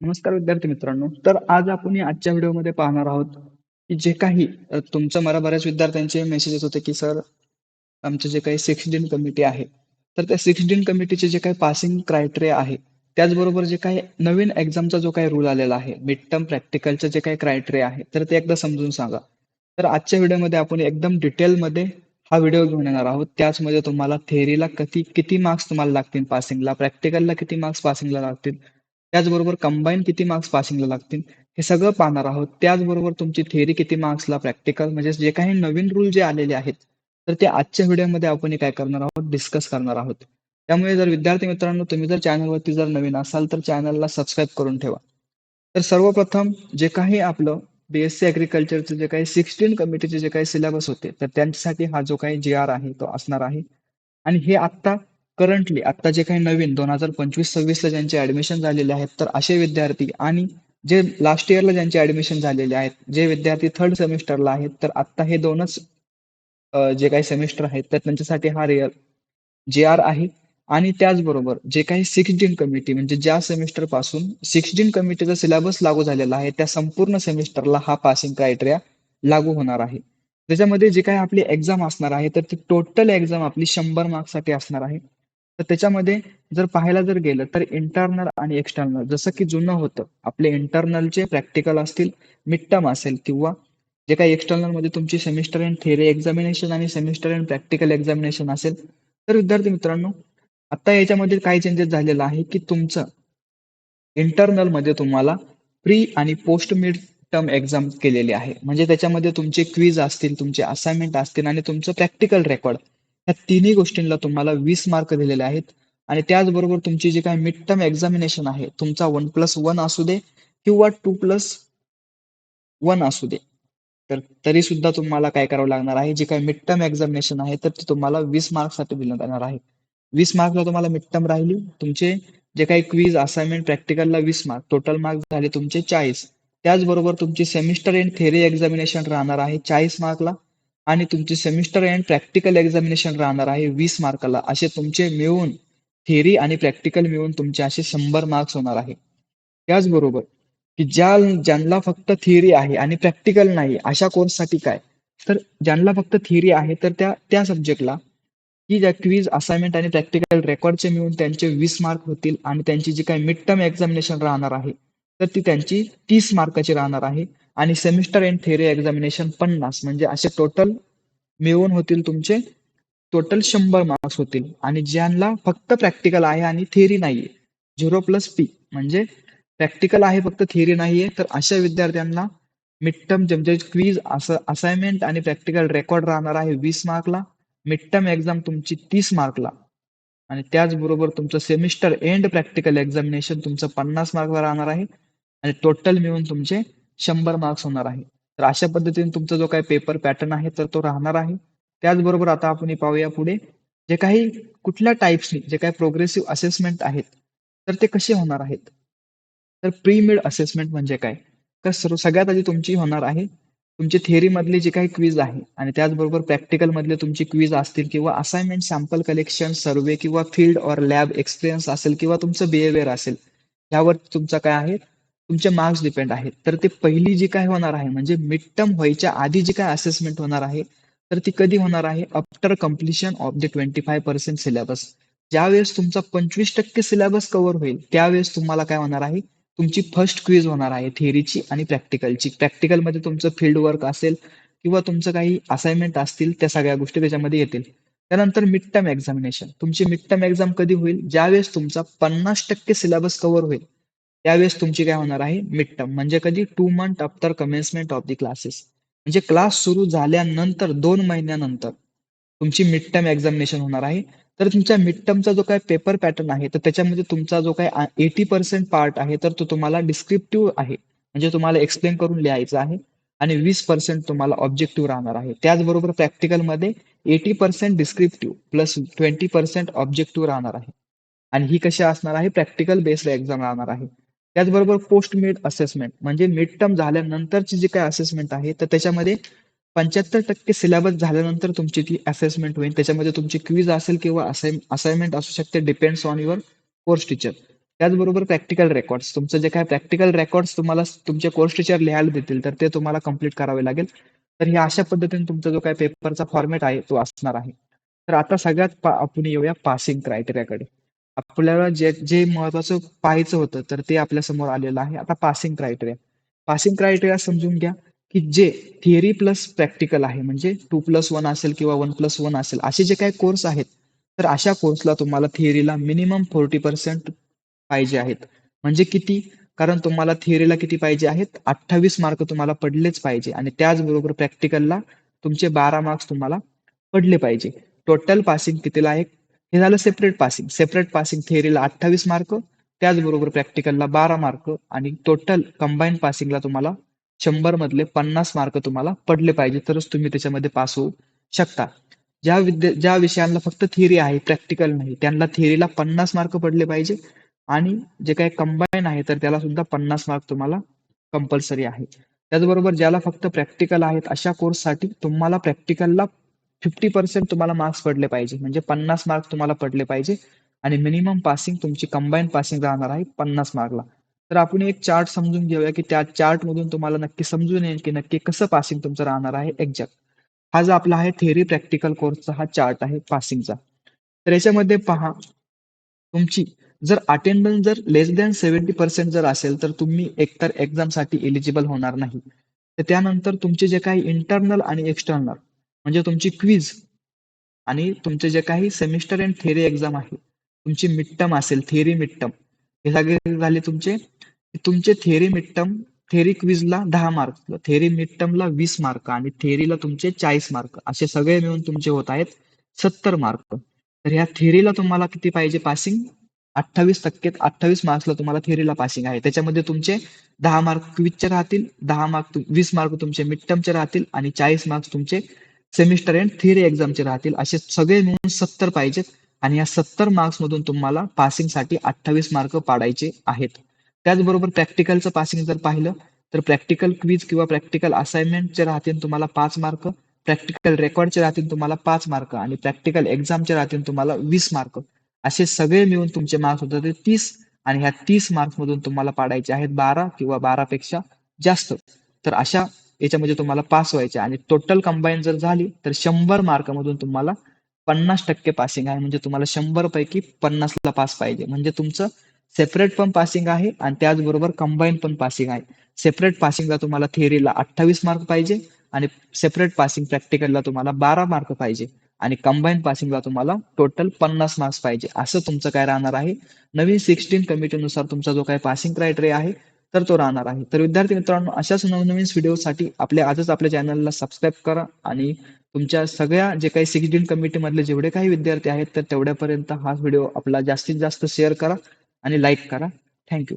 नमस्कार विद्यार्थी मित्रांनो. तर आज आपण या आजच्या व्हिडिओमध्ये पाहणार आहोत की जे काही अ, तुमचं मला बऱ्याच विद्यार्थ्यांचे मेसेज होते की सर आमचे जे काही सिक्स्टीन कमिटी आहे. तर त्या सिक्स्टीन कमिटीचे जे काही पासिंग क्रायटेरिया आहे त्याचबरोबर जे काही नवीन एक्झामचा जो काही रूल आलेला आहे मिड टर्म प्रॅक्टिकलचे जे काही क्रायटेरिया आहे तर ते एकदा समजून सांगा. तर आजच्या व्हिडिओमध्ये आपण एकदम डिटेलमध्ये हा व्हिडिओ घेऊन येणार आहोत. त्याचमध्ये तुम्हाला थेअरीला किती किती मार्क्स तुम्हाला लागतील पासिंगला प्रॅक्टिकलला किती मार्क्स पासिंगला लागतील त्याचबरोबर कंबाईन किती मार्क्स पासिंगला लागतील हे सगळं पाहणार आहोत. त्याचबरोबर तुमची थेअरी किती मार्क्सला प्रॅक्टिकल म्हणजे जे काही नवीन रूल जे आलेले आहेत तर ते आजच्या व्हिडिओमध्ये आपण काय करणार आहोत डिस्कस करणार आहोत. त्यामुळे जर विद्यार्थी मित्रांनो तुम्ही जर चॅनलवरती जर नवीन असाल तर चॅनलला सबस्क्राईब करून ठेवा. तर सर्वप्रथम जे काही आपलं बीएससी ऍग्रिकल्चरचे जे काही सिक्स्टीन कमिटीचे जे काही सिलेबस होते तर त्यांच्यासाठी हा जो काही जी आर आहे तो असणार आहे. आणि हे आत्ता करंटली आता जे काही नवीन दोन हजार पंचवीस सव्वीसला ज्यांचे ऍडमिशन झालेले आहेत तर असे विद्यार्थी आणि जे लास्ट इयरला ज्यांचे ऍडमिशन झालेले आहेत जे विद्यार्थी थर्ड सेमिस्टरला आहेत तर आत्ता हे दोनच जे काही सेमिस्टर आहेत तर त्यांच्यासाठी हा रिअल जे आर आहे. आणि त्याचबरोबर जे काही सिक्स्टीन कमिटी म्हणजे ज्या सेमिस्टरपासून सिक्स्टीन कमिटीचा सिलेबस लागू झालेला आहे त्या संपूर्ण सेमिस्टरला हा पासिंग क्रायटेरिया लागू होणार आहे. त्याच्यामध्ये जे काही आपली एक्झाम असणार आहे तर ती टोटल एक्झाम आपली शंभर मार्क्ससाठी असणार आहे. तर त्याच्यामध्ये जर पाहायला जर गेलं तर इंटरनल आणि एक्सटर्नल जसं की जुनं होतं आपले इंटरनलचे प्रॅक्टिकल असतील मिड टर्म असेल किंवा जे काही एक्सटर्नलमध्ये तुमची सेमिस्टर अँड थेरी एक्झामिनेशन आणि सेमिस्टर अँड प्रॅक्टिकल एक्झामिनेशन असेल तर विद्यार्थी मित्रांनो आता याच्यामध्ये काय चेंजेस झालेला आहे की तुमचं इंटरनलमध्ये तुम्हाला प्री आणि पोस्ट मिड टर्म एक्झाम केलेली आहे. म्हणजे त्याच्यामध्ये तुमचे क्विज असतील तुमचे असाइनमेंट असतील आणि तुमचं प्रॅक्टिकल रेकॉर्ड ह्या तिन्ही गोष्टींना तुम्हाला वीस मार्क दिलेले आहेत. आणि त्याचबरोबर तुमची जी काही मिड टर्म एक्झामिनेशन आहे तुमचा वन प्लस वन असू दे किंवा टू प्लस वन असू दे. तर तरी सुद्धा तुम्हाला काय करावं लागणार आहे? जे काही मिड टर्म एक्झामिनेशन आहे तर ते तुम्हाला वीस मार्कसाठी दिलं जाणार आहे. वीस मार्कला तुम्हाला मिड टर्म राहिली. तुमचे जे काही क्विज असाइनमेंट प्रॅक्टिकलला वीस मार्क टोटल मार्क झाले तुमचे चाळीस. त्याचबरोबर तुमची सेमिस्टर एंड थेरी एक्झामिनेशन राहणार आहे चाळीस मार्कला आणि तुमचे सेमिस्टर एंड प्रॅक्टिकल एक्झामिनेशन राहणार आहे वीस मार्काला. असे तुमचे मिळून थेरी आणि प्रॅक्टिकल मिळून तुमचे असे शंभर मार्क्स होणार आहे. त्याचबरोबर की ज्या ज्यांना फक्त थिअरी आहे आणि प्रॅक्टिकल नाही अशा कोर्ससाठी काय? तर ज्यांना फक्त थिअरी आहे तर त्या त्या सब्जेक्टला की ज्या क्विज असाइनमेंट आणि प्रॅक्टिकल रेकॉर्डचे मिळून त्यांचे वीस मार्क होतील आणि त्यांची जी काही मिड टर्म एक्झामिनेशन राहणार आहे तर ती त्यांची तीस मार्काची राहणार आहे. आणि सेमिस्टर एंड थेरी एक्झामिनेशन पन्नास. म्हणजे असे टोटल मिळून होतील तुमचे टोटल शंभर मार्क्स होतील. आणि ज्यांना फक्त प्रॅक्टिकल आहे आणि थेरी नाहीये झिरो प्लस पी म्हणजे प्रॅक्टिकल आहे फक्त थेरी नाहीये. तर अशा विद्यार्थ्यांना मिड टर्म जमजे क्वीज असं असाइनमेंट आणि प्रॅक्टिकल रेकॉर्ड राहणार आहे वीस मार्कला. मिड टर्म एक्झाम तुमची तीस मार्कला. आणि त्याचबरोबर तुमचं सेमिस्टर एंड प्रॅक्टिकल एक्झामिनेशन तुमचं पन्नास मार्कला राहणार आहे. आणि टोटल मिळून तुमचे शंभर मार्क्स होणार आहे. तर अशा पद्धतीने तुमचा जो काही पेपर पॅटर्न आहे तर तो राहणार आहे. त्याचबरोबर आता आपण हे पाहूया पुढे. जे काही कुठल्या टाईप्सनी जे काही प्रोग्रेसिव्ह असेसमेंट आहेत तर ते कसे होणार आहेत? तर प्री मिड असेसमेंट म्हणजे काय? तर सर्व सगळ्यात आधी तुमची होणार आहे तुमची थेअरी मधली जी काही क्विज आहे आणि त्याचबरोबर प्रॅक्टिकल मधले तुमची क्विज असतील किंवा असाइनमेंट सॅम्पल कलेक्शन सर्वे किंवा फील्ड ऑर लॅब एक्सपिरियन्स असेल किंवा तुमचं बिहेवियर असेल यावर तुमचं काय आहे? तुमचे मार्क्स डिपेंड आहेत. तर ते पहिली जी काय होणार आहे म्हणजे मिड टर्म व्हायच्या आधी जी काय असेसमेंट होणार आहे तर ती कधी होणार आहे? After completion of the twenty five percent syllabus ज्यावेळेस तुमचा पंचवीस टक्के सिलेबस कव्हर होईल त्यावेळेस तुम्हाला काय होणार आहे? तुमची फर्स्ट क्विज होणार आहे थेअरीची आणि प्रॅक्टिकलची प्रॅक्टिकलमध्ये तुमचं फील्ड वर्क असेल किंवा तुमचं काही असाइनमेंट असतील त्या सगळ्या गोष्टी त्याच्यामध्ये येतील. त्यानंतर मिड टर्म एक्झामिनेशन तुमची मिड टर्म एक्झाम कधी होईल? ज्यावेळेस तुमचा पन्नास टक्के सिलेबस कव्हर होईल. त्यावेळेस तुमची काय होणार आहे? मिड टर्म म्हणजे कधी? Two month after commencement of the classes म्हणजे क्लास सुरू झाल्यानंतर दोन महिन्यानंतर तुमची मिड टर्म एक्झामिनेशन होणार आहे. तर तुमच्या मिड टर्मचा जो काय पेपर पॅटर्न आहे तर त्याच्यामध्ये तुमचा जो काय एटी पर्सेंट पार्ट आहे तर तो तुम्हाला डिस्क्रिप्टिव्ह आहे. म्हणजे तुम्हाला एक्सप्लेन करून लिहायचा आहे आणि वीस पर्सेंट तुम्हाला ऑब्जेक्टिव्ह राहणार आहे. त्याचबरोबर प्रॅक्टिकलमध्ये eighty percent descriptive plus twenty percent objective राहणार आहे. आणि ही कशी असणार आहे? प्रॅक्टिकल बेस्ड एक्झाम राहणार आहे. त्याचबरोबर पोस्ट मिड असेसमेंट म्हणजे मिड टर्म झाल्यानंतरची जी काही असेसमेंट आहे तर त्याच्यामध्ये पंच्याहत्तर टक्के सिलेबस झाल्यानंतर तुमची ती असेसमेंट होईल. त्याच्यामध्ये तुमची क्विज असेल किंवा असाइनमेंट असू शकते depends on your course teacher त्याचबरोबर प्रॅक्टिकल रेकॉर्ड्स तुमचं जे काय प्रॅक्टिकल रेकॉर्ड्स तुम्हाला तुमचे कोर्स टीचर लिहायला देतील तर ते तुम्हाला कंप्लीट करावे लागेल. तर हे अशा पद्धतीने तुमचा जो काय पेपरचा फॉर्मॅट आहे तो असणार आहे. तर आता सगळ्यात आपण येऊया पासिंग क्रायटेरियाकडे आपल्याला जे जे महत्वाचं पाहायचं होतं तर ते आपल्यासमोर आलेलं आहे. आता पासिंग क्रायटेरिया पासिंग क्रायटेरिया समजून घ्या की जे थिअरी प्लस प्रॅक्टिकल आहे म्हणजे टू प्लस वन असेल किंवा वन प्लस वन असेल असे जे काही कोर्स आहेत तर अशा कोर्सला तुम्हाला थिअरीला मिनिमम फोर्टी पर्सेंट पाहिजे आहेत. म्हणजे किती? कारण तुम्हाला थिअरीला किती पाहिजे आहेत? अठ्ठावीस मार्क तुम्हाला पडलेच पाहिजे आणि त्याचबरोबर प्रॅक्टिकलला तुमचे बारा मार्क्स तुम्हाला पडले पाहिजे. टोटल पासिंग कितीला आहे? हे झालं सेपरेट पासिंग सेपरेट पासिंग थिअरीला अठ्ठावीस मार्क त्याचबरोबर प्रॅक्टिकलला बारा मार्क आणि टोटल कंबाईन पासिंगला तुम्हाला शंभर मधले पन्नास मार्क तुम्हाला पडले पाहिजे. तरच तुम्ही त्याच्यामध्ये पास होऊ शकता. ज्या विद्या ज्या विषयांना फक्त थिअरी आहे प्रॅक्टिकल नाही त्यांना थिअरीला पन्नास मार्क पडले पाहिजे आणि जे काही कंबाईन आहे तर त्याला सुद्धा पन्नास मार्क तुम्हाला कंपल्सरी आहे. त्याचबरोबर ज्याला फक्त प्रॅक्टिकल आहेत अशा कोर्ससाठी तुम्हाला प्रॅक्टिकलला फिफ्टी पर्सेंट तुम्हाला मार्क्स पडले पाहिजे. म्हणजे पन्नास मार्क तुम्हाला पडले पाहिजे. आणि मिनिमम पासिंग तुमची कंबाईन पासिंग राहणार आहे पन्नास मार्कला तर आपण एक चार्ट समजून घेऊया की त्या चार्टमधून तुम्हाला नक्की समजून येईल की नक्की कसं पासिंग तुमचं राहणार आहे एक्झॅक्ट हा जो आपला आहे थेअरी प्रॅक्टिकल कोर्सचा हा चार्ट आहे पासिंगचा तर याच्यामध्ये पहा तुमची जर अटेंडन्स जर लेस दॅन सेव्हन्टी पर्सेंट जर असेल तर तुम्ही एकतर एक्झामसाठी एलिजिबल होणार नाही. तर त्यानंतर तुमचे जे काही इंटरनल आणि एक्सटर्नल म्हणजे तुमची क्विज आणि तुमचे जे काही सेमिस्टर अँड थेरी एक्झाम आहे तुमची मिडटम असेल थेरी मिडटम हे सगळे झाले तुमचे. तुमचे थेरी मिडटम थेरी क्विजला दहा मार्क थेरी मिडटमला वीस मार्क आणि थेरीला तुमचे चाळीस मार्क असे सगळे मिळून तुमचे होत आहेत सत्तर मार्क. तर ह्या थेरीला तुम्हाला किती पाहिजे पासिंग अठ्ठावीस टक्के अठ्ठावीस मार्क्सला तुम्हाला थेरीला पासिंग आहे. त्याच्यामध्ये तुमचे दहा मार्क क्विजचे राहतील दहा मार्क वीस मार्क तुमचे मिडटमचे राहतील आणि चाळीस मार्क्स तुमचे सेमिस्टर एंड थिअरी एक्झामचे राहतील. असे सगळे मिळून सत्तर पाहिजेत. आणि या सत्तर मार्क्समधून तुम्हाला पासिंगसाठी अठ्ठावीस मार्क पाडायचे आहेत. त्याचबरोबर प्रॅक्टिकलचं पासिंग जर पाहिलं तर प्रॅक्टिकल क्विज किंवा प्रॅक्टिकल असाइनमेंटचे राहतील तुम्हाला पाच मार्क प्रॅक्टिकल रेकॉर्डचे राहतील तुम्हाला पाच मार्क आणि प्रॅक्टिकल एक्झामचे राहतील तुम्हाला वीस मार्क असे सगळे मिळून तुमचे मार्क्स होतात ते तीस. आणि ह्या तीस मार्क्समधून तुम्हाला पाडायचे आहेत बारा किंवा बारापेक्षा जास्त. तर अशा याच्यामध्ये तुम्हाला पास व्हायचे. आणि टोटल कंबाईन जर झाली तर शंभर मार्कमधून तुम्हाला पन्नास टक्के पासिंग आहे. म्हणजे तुम्हाला शंभर पैकी पन्नासला पास पाहिजे. म्हणजे तुमचं सेपरेट पण पासिंग आहे आणि त्याचबरोबर कंबाईन पण पासिंग आहे. सेपरेट पासिंगला तुम्हाला थिअरीला अठ्ठावीस मार्क पाहिजे आणि सेपरेट पासिंग प्रॅक्टिकलला तुम्हाला बारा मार्क पाहिजे. आणि कंबाईन पासिंगला तुम्हाला टोटल पन्नास मार्क्स पाहिजे. असं तुमचं काय राहणार आहे? नवीन सिक्स्टीन कमिटीनुसार तुमचा जो काही पासिंग क्रायटेरिया आहे तर तो राहणार आहे. तर विद्यार्थी मित्रांनो अशाच नवनवीन व्हिडिओसाठी आपल्या आजच आपल्या चॅनलला सबस्क्राईब करा आणि तुमच्या सगळ्या जे काही सिक्स्टीन कमिटी मधले जेवढे काही विद्यार्थी आहेत तर तेवढ्यापर्यंत हा व्हिडिओ आपला जास्तीत जास्त शेअर करा आणि लाईक करा. थँक्यू.